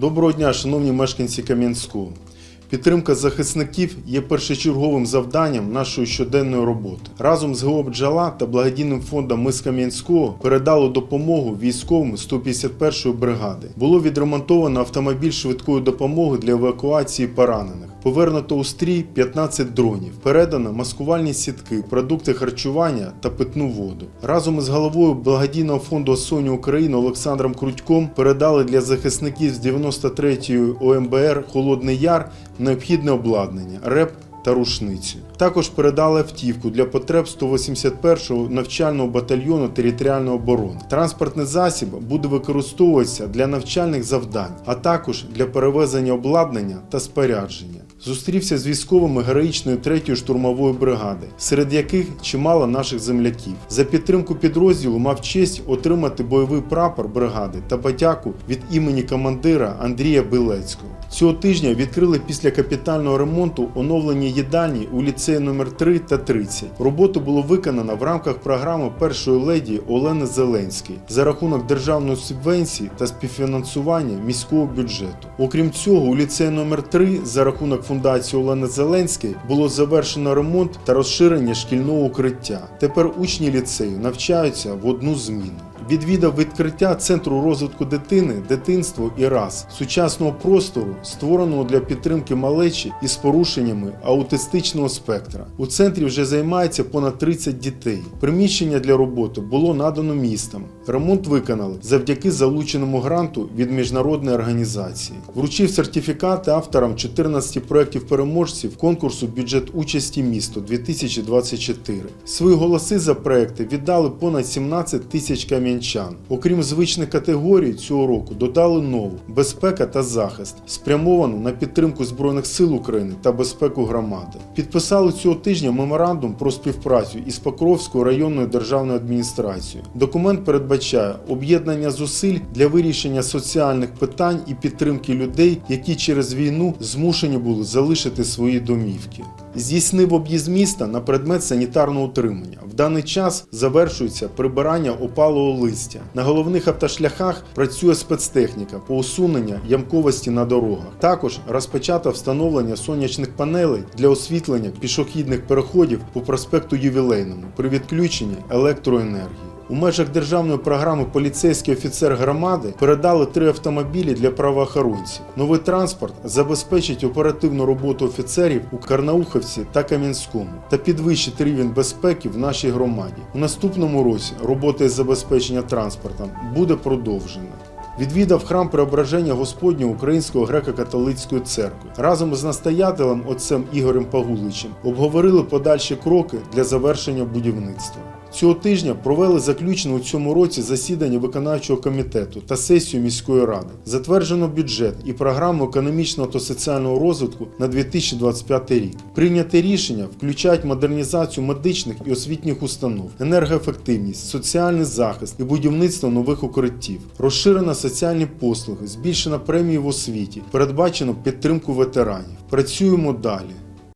Доброго дня, шановні мешканці Кам'янського. Підтримка захисників є першочерговим завданням нашої щоденної роботи. Разом з ГО «Бджала» та благодійним фондом Ми з Кам'янського передали допомогу військовим 151-ї бригади. Було відремонтовано автомобіль швидкої допомоги для евакуації поранених. Повернуто у стрій 15 дронів, передано маскувальні сітки, продукти харчування та питну воду. Разом із головою благодійного фонду Соні України Олександром Крутьком передали для захисників з 93-ї ОМБР Холодний Яр необхідне обладнання, РЕП та рушницю. Також передали автівку для потреб 181-го навчального батальйону територіальної оборони. Транспортний засіб буде використовуватися для навчальних завдань, а також для перевезення обладнання та спорядження. Зустрівся з військовими героїчної 3-ї штурмової бригади, серед яких чимало наших земляків. За підтримку підрозділу мав честь отримати бойовий прапор бригади та подяку від імені командира Андрія Білецького. Цього тижня відкрили після капітального ремонту оновлені їдальні у ліцеї номер 3 та 30. Роботу було виконано в рамках програми першої леді Олени Зеленської за рахунок державної субвенції та співфінансування міського бюджету. Окрім цього, у ліцеї номер 3 за рахунок фундації Олени Зеленський було завершено ремонт та розширення шкільного укриття. Тепер учні ліцею навчаються в одну зміну. Відвідав відкриття Центру розвитку дитини, дитинство і раз сучасного простору, створеного для підтримки малечі із порушеннями аутистичного спектра. У центрі вже займається понад 30 дітей. Приміщення для роботи було надано містом. Ремонт виконали завдяки залученому гранту від міжнародної організації. Вручив сертифікати авторам 14 проєктів переможців конкурсу бюджет участі місто 2024. Свої голоси за проекти віддали понад 17 тисяч кам'янчан. Окрім звичних категорій цього року додали нову безпека та захист, спрямовану на підтримку Збройних сил України та безпеку громади. Підписали цього тижня меморандум про співпрацю із Покровською районною державною адміністрацією. Документ передбачає об'єднання зусиль для вирішення соціальних питань і підтримки людей, які через війну змушені були залишити свої домівки. Здійснив об'їзд міста на предмет санітарного утримання. В даний час завершується прибирання опалого листя. На головних автошляхах працює спецтехніка по усуненню ямковості на дорогах. Також розпочато встановлення сонячних панелей для освітлення пішохідних переходів по проспекту Ювілейному при відключенні електроенергії. У межах державної програми Поліцейський офіцер громади передали три автомобілі для правоохоронців. Новий транспорт забезпечить оперативну роботу офіцерів у Карнауховці та Кам'янському та підвищить рівень безпеки в нашій громаді. У наступному році робота із забезпечення транспортом буде продовжена. Відвідав храм Преображення Господнього Української греко-католицької церкви. Разом з настоятелем отцем Ігорем Пагуличем обговорили подальші кроки для завершення будівництва. Цього тижня провели заключне у цьому році засідання виконавчого комітету та сесію міської ради. Затверджено бюджет і програму економічного та соціального розвитку на 2025 рік. Прийняте рішення включають модернізацію медичних і освітніх установ, енергоефективність, соціальний захист і будівництво нових укриттів. Розширено соціальні послуги, збільшено премії в освіті, передбачено підтримку ветеранів. Працюємо далі.